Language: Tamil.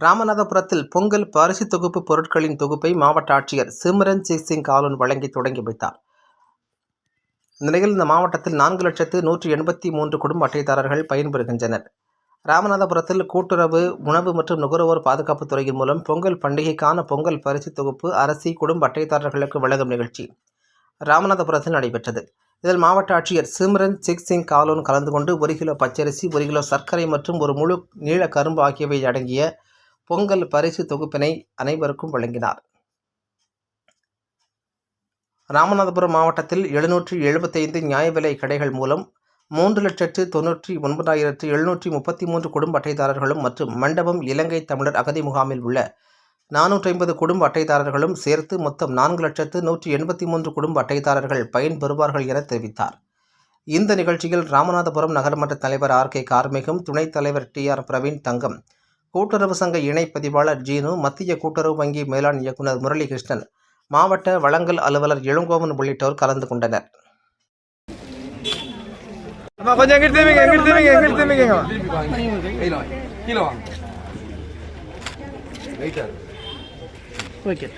ராமநாதபுரத்தில் பொங்கல் பரிசு தொகுப்பு பொருட்களின் தொகுப்பை மாவட்ட ஆட்சியர் சிம்ரன் சிங் காலூன் வழங்கி தொடங்கி வைத்தார். இந்த நிலையில் இந்த மாவட்டத்தில் நான்கு லட்சத்து நூற்றி எண்பத்தி மூன்று குடும்ப அட்டைதாரர்கள் பயன்பெறுகின்றனர். ராமநாதபுரத்தில் கூட்டுறவு உணவு மற்றும் நுகர்வோர் பாதுகாப்புத் துறையின் மூலம் பொங்கல் பண்டிகைக்கான பொங்கல் பரிசு தொகுப்பு அரசி குடும்ப அட்டைதாரர்களுக்கு வழங்கும் நிகழ்ச்சி ராமநாதபுரத்தில் நடைபெற்றது. இதில் மாவட்ட ஆட்சியர் சிம்ரன் சிக் சிங் காலோன் கலந்து கொண்டு ஒரு கிலோ பச்சரிசி ஒரு கிலோ சர்க்கரை மற்றும் ஒரு முழு நீள கரும்பு ஆகியவை அடங்கிய பொங்கல் பரிசு தொகுப்பினை அனைவருக்கும் வழங்கினார். ராமநாதபுரம் மாவட்டத்தில் எழுநூற்றி எழுபத்தைந்து நியாய விலை கடைகள் மூலம் மூன்று லட்சத்து தொன்னூற்றி ஒன்பதாயிரத்து எழுநூற்றி முப்பத்தி மூன்று குடும்ப அட்டைதாரர்களும் மற்றும் மண்டபம் இலங்கை தமிழர் அகதி முகாமில் உள்ள நானூற்றி ஐம்பது குடும்ப அட்டைதாரர்களும் சேர்த்து மொத்தம் நான்கு லட்சத்து நூற்றி எண்பத்தி மூன்று குடும்ப அட்டைதாரர்கள் பயன்பெறுவார்கள் என தெரிவித்தார். இந்த நிகழ்ச்சியில் ராமநாதபுரம் நகர்மன்ற தலைவர் ஆர் கே கார்மிகம் துணைத் தலைவர் டி ஆர் பிரவீன் தங்கம் கூட்டுறவு சங்க இணை பதிவாளர் ஜீனு மத்திய கூட்டுறவு வங்கி மேலாண் இயக்குநர் முரளிகிருஷ்ணன் மாவட்ட வழங்கல் அலுவலர் இளங்கோவன் உள்ளிட்டோர் கலந்து கொண்டனர். ஓகே.